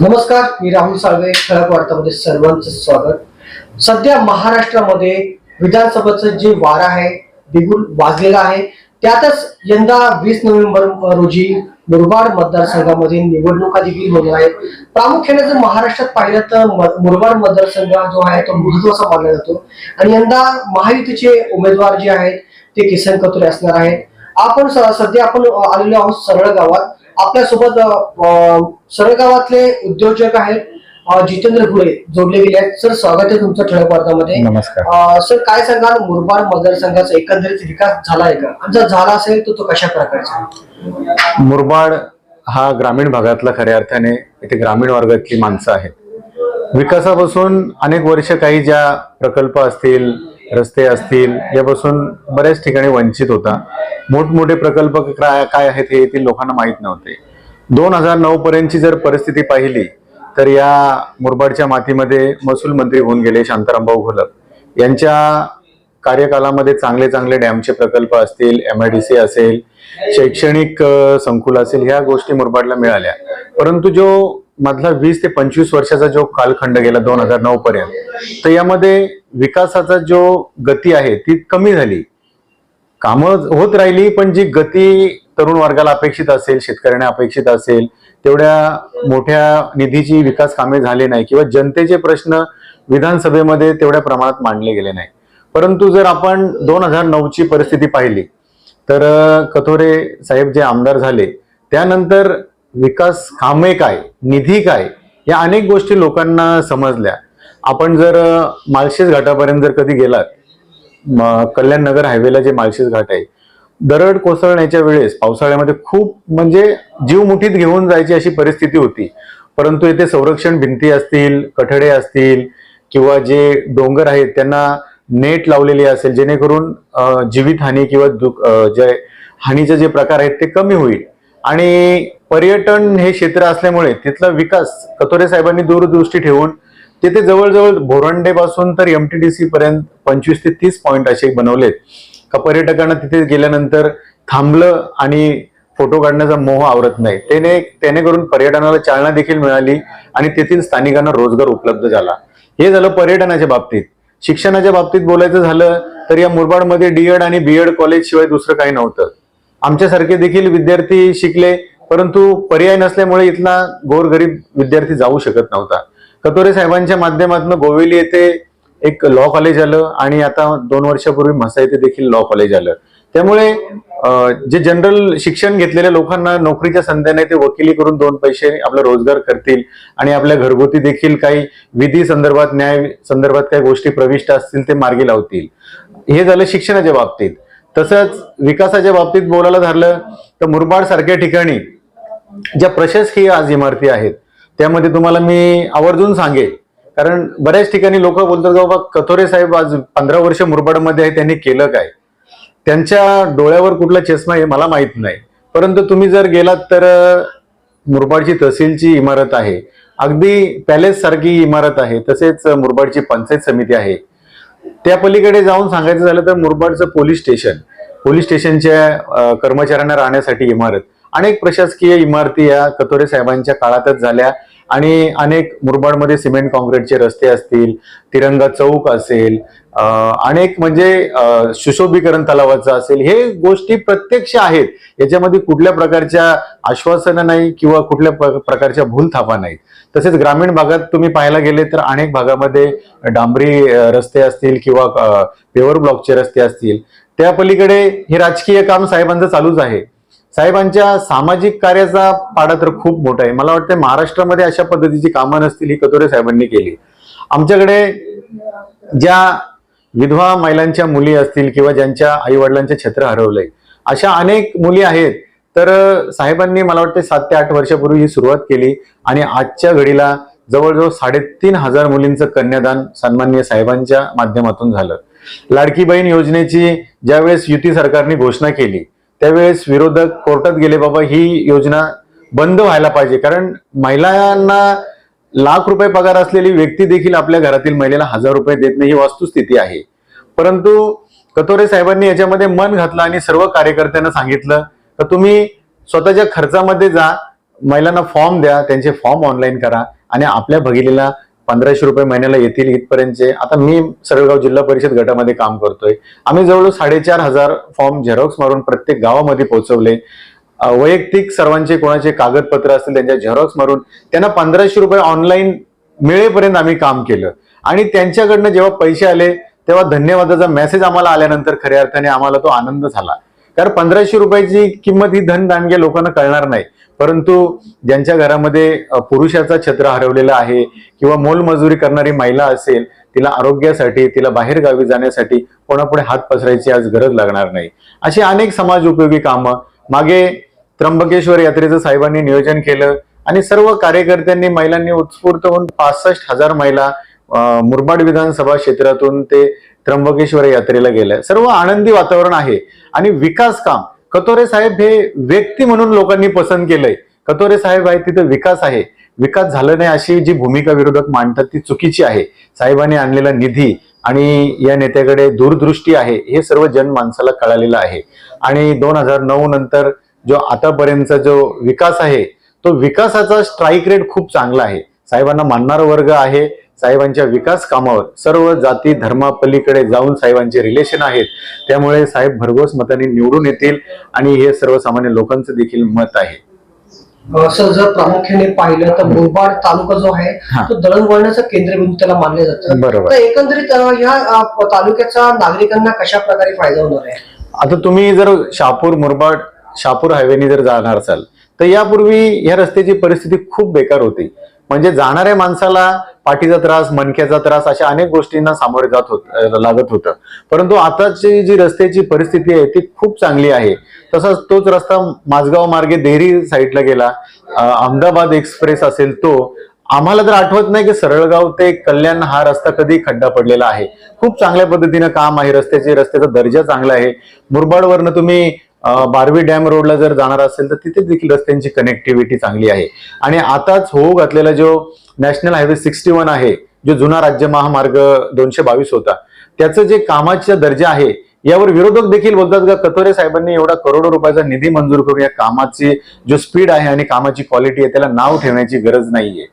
नमस्कार मी राहुल साळवे ठळक वार्तामध्ये सर्वांचं स्वागत. सध्या महाराष्ट्रामध्ये विधानसभेचं जे वार आहे बिगुल वाजलेला आहे त्यातच यंदा वीस नोव्हेंबर रोजी मुरबाड मतदारसंघामध्ये निवडणुका देखील होणार आहेत. प्रामुख्याने जर महाराष्ट्रात पाहिलं तर म- मुरबाड मतदारसंघ जो आहे तो महत्त्वाचा मानला जातो. आणि यंदा महायुतीचे उमेदवार जे आहेत ते किसन कतुरे असणार आहेत. आपण स- सध्या आपण आलेलो आहोत सरळ गावात. आपल्यासोबत गावातले उद्योजक आहेत. जितेंद्र घुळे जोडले गेले आहेत. सर स्वागत आहे तुमचं ठळक वार्तामध्ये. नमस्कार. सर काय सांगाल? मुरबाड मतदारसंघाचा एकंदरीत विकास झालाय का? आणि जर झाला असेल तर तो कशा प्रकारचा मुरबाड हा ग्रामीण भागातला खऱ्या अर्थाने इथे ग्रामीण वर्गातली माणसं आहेत. विकासापासून अनेक वर्ष काही ज्या प्रकल्प असतील रस्ते असतील यापासून बऱ्याच ठिकाणी वंचित होता. मोठमोठे प्रकल्प काय काय आहेत हे येथील लोकांना माहीत नव्हते. दोन हजार नऊ पर्यंतची जर परिस्थिती पाहिली तर या मुरबाडच्या मातीमध्ये महसूल मंत्री होऊन गेले शांतारामभाऊ घोलक यांच्या कार्यकालामध्ये चांगले चांगले डॅमचे प्रकल्प असतील एम आय डी सी असेल शैक्षणिक संकुल असेल ह्या गोष्टी मुरबाडला मिळाल्या. परंतु जो मधला वीस ते पंचवीस वर्षाचा जो कालखंड गेला दोन हजार नऊ पर्यंत तर यामध्ये विकासाचा जो गती आहे ती कमी झाली. कामं होत राहिली पण जी गती तरुण वर्गाला अपेक्षित असेल शेतकऱ्यांना अपेक्षित असेल तेवढ्या मोठ्या निधीची विकास कामे झाले नाही किंवा जनतेचे प्रश्न विधानसभेमध्ये तेवढ्या प्रमाणात मांडले गेले नाही. परंतु जर आपण दोन हजार नऊची परिस्थिती पाहिली तर कथोरे साहेब जे आमदार झाले त्यानंतर विकास कामे काय निधी काय या अनेक गोष्टी लोकांना समजल्या. आपण जर अ, माळशेज घाटापर्यंत जर कधी गेलात कल्याण नगर हायवेला जे माळशेज घाट आहे दरड कोसळण्याच्या वेळेस पावसाळ्यामध्ये खूप म्हणजे जीव मुठीत घेऊन जायची अशी परिस्थिती होती. परंतु येथे संरक्षण भिंती असतील कठडे असतील किंवा जे डोंगर आहेत त्यांना नेट लावलेली असेल जेणेकरून जीवितहानी किंवा दुख जे हानीचे जे प्रकार आहेत ते कमी होईल. आणि पर्यटन हे क्षेत्र असल्यामुळे तिथला विकास कतोरे साहेबांनी दूरदृष्टी ठेवून तिथे जवळजवळ भोरंडे पासून तर सी पर्यंत पंचवीस ते तीस पॉईंट असे बनवलेत. का पर्यटकांना तिथे गेल्यानंतर थांबलं आणि फोटो काढण्याचा मोह आवरत नाही. त्याने त्याने करून पर्यटनाला चालना देखील मिळाली आणि तेथील स्थानिकांना रोजगार उपलब्ध झाला. हे झालं पर्यटनाच्या बाबतीत. शिक्षणाच्या बाबतीत बोलायचं झालं तर या मुरबाडमध्ये डीएड आणि बीएड कॉलेज शिवाय दुसरं काही नव्हतं. आमच्यासारखे देखील विद्यार्थी शिकले परंतु पर्याय नसल्यामुळे इथला गोरगरीब विद्यार्थी जाऊ शकत नव्हता. कतोरे साहेबांच्या माध्यमातून गोवेली येथे एक लॉ कॉलेज आलं आणि आता दोन वर्षापूर्वी म्हसा येथे देखील लॉ कॉलेज आलं. त्यामुळे जे जनरल शिक्षण घेतलेल्या लोकांना नोकरीच्या संध्या नाही ते वकिली करून दोन पैसे आपला रोजगार करतील आणि आपल्या घरगुती देखील काही विधी संदर्भात न्याय संदर्भात काही गोष्टी प्रविष्ट असतील ते मार्गी लावतील. हे झालं शिक्षणाच्या बाबतीत. तसंच विकासाच्या बाबतीत बोलायला झालं तर मुरबाड सारख्या ठिकाणी ज्या प्रशासकीय आज इमारती आहेत त्यामध्ये तुम्हाला मी आवर्जून सांगेल. कारण बऱ्याच ठिकाणी लोक बोलतात की बाबा कथोरे साहेब आज पंधरा वर्ष मुरबाडमध्ये आहे त्यांनी केलं काय? त्यांच्या डोळ्यावर कुठला चष्मा आहे मला माहीत नाही. परंतु तुम्ही जर गेलात तर मुरबाडची तहसीलची इमारत आहे. अगदी पॅलेस सारखी इमारत आहे. तसेच मुरबाडची पंचायत समिती आहे. त्या पलीकडे जाऊन सांगायचं झालं तर मुरबाडचं पोलीस स्टेशन पोलीस स्टेशनच्या कर्मचाऱ्यांना राहण्यासाठी इमारत. अनेक प्रशासकीय इमारती या कतोरे साहेबांच्या काळातच झाल्या आणि अनेक मुरबाडमध्ये सिमेंट कॉन्क्रीटचे रस्ते असतील तिरंगा चौक असेल अनेक म्हणजे सुशोभीकरण तलावाचं असेल हे गोष्टी प्रत्यक्ष आहेत. याच्यामध्ये कुठल्या प्रकारच्या आश्वासनं नाही किंवा कुठल्या प्र- प्रकारच्या भूलथापा नाहीत. तसेच ग्रामीण भागात तुम्ही पाहायला गेले तर अनेक भागामध्ये डांबरी रस्ते असतील किंवा पेवर ब्लॉकचे रस्ते असतील. त्या पलीकडे हे राजकीय काम साहेबांचं चालूच आहे. साहेबांच्या सामाजिक कार्याचा पाडा तर खूप मोठा आहे. मला वाटतं महाराष्ट्रामध्ये अशा पद्धतीची कामं नसतील ही कतोरे साहेबांनी केली. आमच्याकडे ज्या विधवा महिलांच्या मुली असतील किंवा ज्यांच्या आईवडिलांचे छत्र हरवलंय अशा अनेक मुली आहेत. तर साहेबांनी मला वाटते सात ते आठ वर्षापूर्वी ही सुरुवात केली आणि आजच्या घडीला जवळजवळ साडेतीन हजार मुलींचं कन्यादान सन्मान्य साहेबांच्या माध्यमातून झालं. लाडकी बहीण योजनेची ज्यावेळेस युती सरकारने घोषणा केली त्यावेळेस विरोधक कोर्टात गेले बाबा ही योजना बंद व्हायला पाहिजे. कारण महिलांना लाख रुपये पगार असलेली व्यक्ती देखील आपल्या घरातील महिलेला हजार रुपये देत नाही ही वस्तुस्थिती आहे. परंतु कतोरे साहेबांनी याच्यामध्ये मन घातलं आणि सर्व कार्यकर्त्यांना सांगितलं तर तुम्ही स्वतःच्या खर्चामध्ये जा महिलांना फॉर्म द्या त्यांचे फॉर्म ऑनलाईन करा आणि आपल्या भगिनीला पंधराशे रुपये महिन्याला येतील इथपर्यंतचे. आता मी सरळगाव जिल्हा परिषद गटामध्ये काम करतोय. आम्ही जवळजवळ साडेचार हजार फॉर्म झेरॉक्स मारून प्रत्येक गावामध्ये पोहोचवले. वैयक्तिक सर्वांचे कोणाचे कागदपत्र असतील त्यांच्या झेरॉक्स मारून त्यांना पंधराशे रुपये ऑनलाईन मिळेपर्यंत आम्ही काम केलं. आणि त्यांच्याकडनं जेव्हा पैसे आले तेव्हा धन्यवादाचा मेसेज आम्हाला आल्यानंतर खऱ्या अर्थाने आम्हाला तो आनंद झाला. कारण पंधराशे रुपयाची किंमत ही धनदानग्या लोकांना कळणार नाही. परंतु ज्यांच्या घरामध्ये पुरुषाचा छत्र हरवलेला आहे किंवा मोलमजुरी करणारी महिला असेल तिला आरोग्यासाठी तिला बाहेर गावी जाण्यासाठी कोणापुढे हात पसरायची आज गरज लागणार नाही. अशी अनेक समाज उपयोगी कामं. मागे त्र्यंबकेश्वर यात्रेचं साहेबांनी नियोजन केलं आणि सर्व कार्यकर्त्यांनी महिलांनी उत्स्फूर्त होऊन पासष्ट हजार महिला मुरबाड विधानसभा क्षेत्रातून ते त्र्यंबकेश्वर यात्रेला गेलाय. सर्व आनंदी वातावरण आहे. आणि विकास काम. कतोरे साहेब हे व्यक्ती म्हणून लोकांनी पसंत केलंय. कतोरे साहेब आहे तिथं विकास आहे. विकास झालं नाही अशी जी भूमिका विरोधक मांडतात ती चुकीची आहे. साहेबांनी आणलेला निधी आणि या नेत्याकडे दूरदृष्टी आहे हे सर्व जनमानसाला कळालेलं आहे. आणि दोन हजार नऊ नंतर जो आतापर्यंतचा जो विकास आहे तो विकासाचा स्ट्राईक रेट खूप चांगला आहे. साहेबांना मानणारा वर्ग आहे साहेबांच्या विकास कामावर सर्व जाती धर्मापलीकडे जाऊन साहेबांचे रिलेशन आहेत. त्यामुळे साहेब भरघोस मताने निवडून येतील आणि हे सर्वसामान्य लोकांचं देखील मत आहे. अ, सर जर प्रामुख्याने पाहिलं तर मुरबाड तालुका जो आहे. तो दळणवळणाचं केंद्रबिंदू त्याला मानलं जातं. बरोबर. एकंदरीत अ, तालुक्याचा नागरिकांना कशा प्रकारे फायदा होणार आहे? आता तुम्ही जर शहापूर मुरबाड शहापूर हायवेने जर जाणार असाल तर यापूर्वी या रस्त्याची परिस्थिती खूप बेकार होती. म्हणजे जाणाऱ्या माणसाला पाठीचा त्रास मणक्याचा त्रास अशा अनेक गोष्टींना सामोरे जात होत लागत होतं. परंतु आताची जी रस्त्याची परिस्थिती आहे ती खूप चांगली आहे. तसाच तोच रस्ता माझगाव मार्गे देहरी साईडला गेला. अहमदाबाद एक्सप्रेस असेल तो आम्हाला तर आठवत नाही की सरळगाव ते कल्याण हा रस्ता कधी खड्डा पडलेला आहे. खूप चांगल्या पद्धतीनं काम आहे. रस्त्याचे रस्त्याचा दर्जा चांगला आहे. मुरबाडवरनं तुम्ही बारवी डॅम रोडला जर जाणार असेल तर तिथे देखील रस्त्यांची कनेक्टिव्हिटी चांगली आहे. आणि आताच होऊ घातलेला जो नॅशनल हायवे सिक्स्टी वन आहे जो जुना राज्य महामार्ग दोनशे बावीस होता त्याचं जे कामाचा दर्जा आहे यावर विरोधक देखील बोलतात का कतोरे साहेबांनी एवढा करोडो रुपयाचा निधी मंजूर करून या कामाची जो स्पीड आहे आणि कामाची क्वालिटी आहे त्याला नाव ठेवण्याची गरज नाहीये.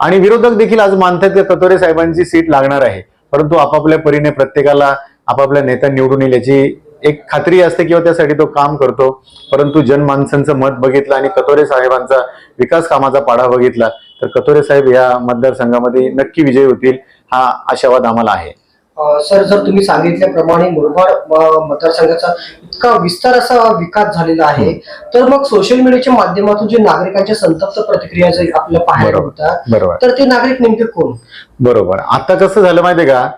आणि विरोधक देखील आज मानतात की कथोरे साहेबांची सीट लागणार आहे परंतु आपापल्या परीने प्रत्येकाला आपापल्या नेता निवडून येईल याची एक खात्री असते किंवा त्यासाठी तो काम करतो. परंतु जनमानसांचं मत बघितलं आणि कतोरे साहेबांचा विकास कामाचा पाढा बघितला तर कतोरे साहेब या मतदारसंघामध्ये नक्की विजयी होतील हा आशावाद आम्हाला आहे. सर जर तुम्ही सांगितल्याप्रमाणे मुरबाड मतदारसंघाचा इतका विस्तार असा विकास झालेला आहे तर मग सोशल मीडियाच्या माध्यमातून जे नागरिकांच्या संतप्त प्रतिक्रिया जे आपल्याला पाहायला बरोबर. तर ते नागरिक नेमके कोण? बरोबर. आता कसं झालं माहितीये का?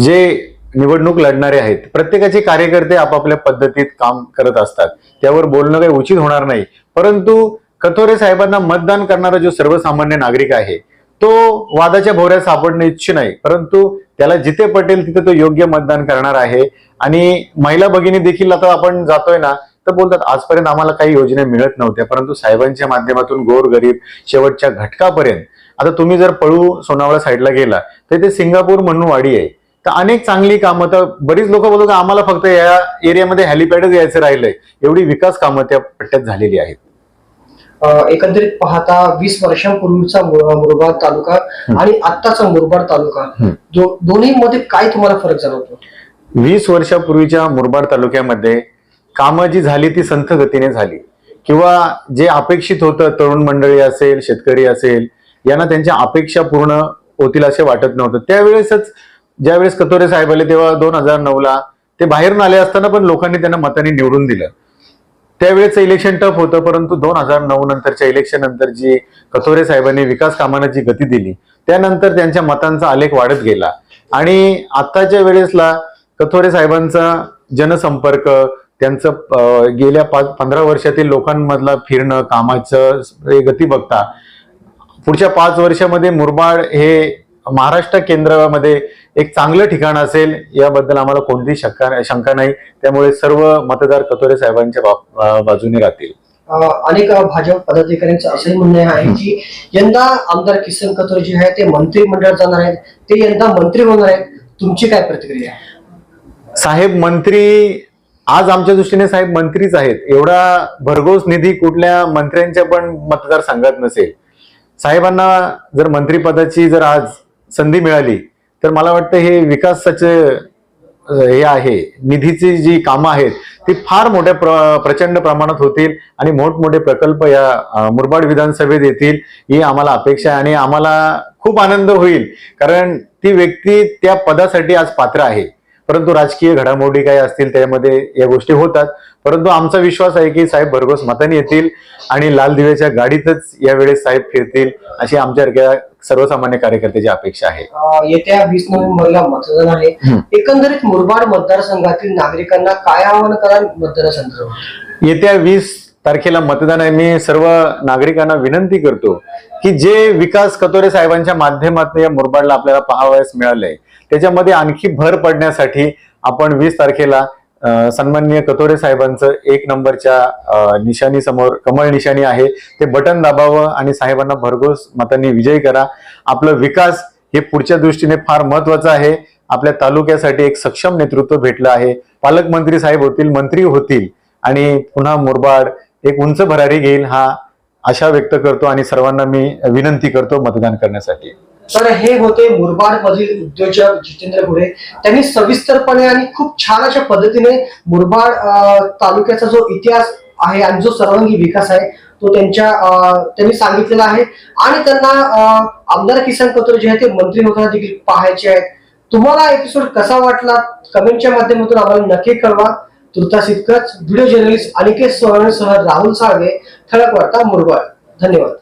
जे निवडणूक लढणारे आहेत. प्रत्येकाचे कार्यकर्ते आपापल्या पद्धतीत काम करत असतात. त्यावर बोलणं काही उचित होणार नाही. परंतु कथोरे साहेबांना मतदान करणारा जो सर्वसामान्य नागरिक आहे तो वादाच्या भोवऱ्यात सापडणे इच्छित नाही. परंतु त्याला जिथे पटेल तिथे तो योग्य मतदान करणार आहे. आणि महिला भगिनी देखील आता आपण जातोय ना तर बोलतात आजपर्यंत आम्हाला काही योजना मिळत नव्हत्या. परंतु साहेबांच्या माध्यमातून गोरगरीब शेवटच्या घटकापर्यंत. आता तुम्ही जर पळू सोनावळा साईडला गेला तर ते सिंगापूर म्हणून वाडी आहे. तर अनेक चांगली कामं तर बरीच लोक बोलतात की आम्हाला फक्त या एरियामध्ये हॅलिपॅडच यायचं राहिलंय. एवढी विकास कामं त्या पट्ट्यात झालेली आहेत. एकंदरीत पाहता वीस वर्षांपूर्वीचा मुर- मुरबाड तालुका आणि आत्ताचा मुरबाड तालुका. हम्म. दो- दोन्हीमध्ये काय तुम्हाला फरक जाणवतो? वीस वर्षापूर्वीच्या मुरबाड तालुक्यामध्ये कामं जी झाली ती संथ गतीने झाली. किंवा जे अपेक्षित होतं तरुण मंडळी असेल शेतकरी असेल यांना त्यांच्या अपेक्षा पूर्ण होतील असे वाटत नव्हतं. त्यावेळेसच ज्यावेळेस कतोरे साहेब आले तेव्हा दोन हजार नऊला ते बाहेरून आले असताना पण लोकांनी त्यांना मताने निवडून दिलं. त्यावेळेचं इलेक्शन टफ होतं परंतु दोन हजार नऊ नंतरच्या इलेक्शन नंतर जी कथोरे साहेबांनी विकास कामांना जी गती दिली त्यानंतर त्यांच्या मतांचा आलेख वाढत गेला. आणि आताच्या वेळेसला कथोरे साहेबांचा जनसंपर्क त्यांचं गेल्या पाच पंधरा वर्षातील लोकांमधला फिरणं कामाचं हे गती बघता पुढच्या पाच वर्षामध्ये मुरबाड हे महाराष्ट्र केंद्रामध्ये एक चांगलं ठिकाण असेल याबद्दल आम्हाला कोणतीही शंका शंका नाही. त्यामुळे सर्व मतदार कतोरे साहेबांच्या बाजूने राहतील. अनेक भाजप पदाधिकाऱ्यांचं असंही म्हणणं आहे की यंदा आमदार किसन कथोरे जे आहे ते मंत्रिमंडळात जाणार आहेत. ते यंदा मंत्री होणार आहेत. तुमची काय प्रतिक्रिया? साहेब मंत्री आज आमच्या दृष्टीने साहेब मंत्रीच आहेत. एवढा भरघोस निधी कुठल्या मंत्र्यांच्या पण मतदारसंघात नसेल. साहेबांना जर मंत्रीपदाची जर आज संधी मिळाली तर मला वाटतं हे विकासाचे हे आहे. निधीची जी कामं आहेत ती फार मोठ्या प्र, प्रचंड प्रमाणात होतील आणि मोठमोठे प्रकल्प या मुरबाड विधानसभेत येतील ही आम्हाला अपेक्षा आहे आणि आम्हाला खूप आनंद होईल. कारण ती व्यक्ती त्या पदासाठी आज पात्र आहे. परंतु राजकीय घडामोडी काय असतील त्यामध्ये या गोष्टी होतात. परंतु आमचा विश्वास आहे की साहेब भरघोस मताने येतील आणि लाल दिव्याच्या गाडीतच यावेळेस साहेब फिरतील अशी आमच्यासारख्या सर्वसामान्य कार्यकर्त्याची अपेक्षा आहे. येत्या वीस नोव्हेंबरला मतदान आहे. एकंदरीत मुरबाड मतदारसंघातील नागरिकांना काय आवाहन कराल मतदारासंदर्भात येत्या वीस तारखेला मतदान आहे. मी सर्व नागरिकांना विनंती करतो की जे विकास कतोरे साहेबांच्या माध्यमातून या मुरबाडला आपल्याला पाहावयास मिळालंय त्याच्यामध्ये आणखी भर पडण्यासाठी आपण वीस तारखेला सन्माननीय कतोरे साहेबांचं एक नंबरच्या निशाणी समोर कमळ निशाणी आहे. ते बटन दाबावं आणि साहेबांना भरघोस मतांनी विजयी करा. आपलं विकास हे पुढच्या दृष्टीने फार महत्वाचं आहे. आपल्या तालुक्यासाठी एक सक्षम नेतृत्व भेटलं आहे. पालकमंत्री साहेब होतील मंत्री होतील आणि पुन्हा मुरबाड एक उंच भरारी घेईल हा आशा व्यक्त करतो आणि सर्वांना मी विनंती करतो मतदान करण्यासाठी. तर हे होते मुरबाड मधील उद्योजक जितेंद्र गुढे त्यांनी सविस्तरपणे आणि खूप छान अशा पद्धतीने मुरबाड तालुक्याचा जो इतिहास आहे आणि जो सर्वांगी विकास आहे तो त्यांच्या त्यांनी सांगितलेला आहे. आणि त्यांना आमदार किसन कतोरे जे आहे ते मंत्री होताना देखील पाहायचे आहेत. तुम्हाला एपिसोड कसा वाटला? कमेंटच्या माध्यमातून आम्हाला नक्की कळवा. तुर्तास इतकंच व्हिडिओ जर्नलिस्ट अनिकेत सोहळेसह राहुल साळवे ठळक वार्ता मुरबाड. धन्यवाद.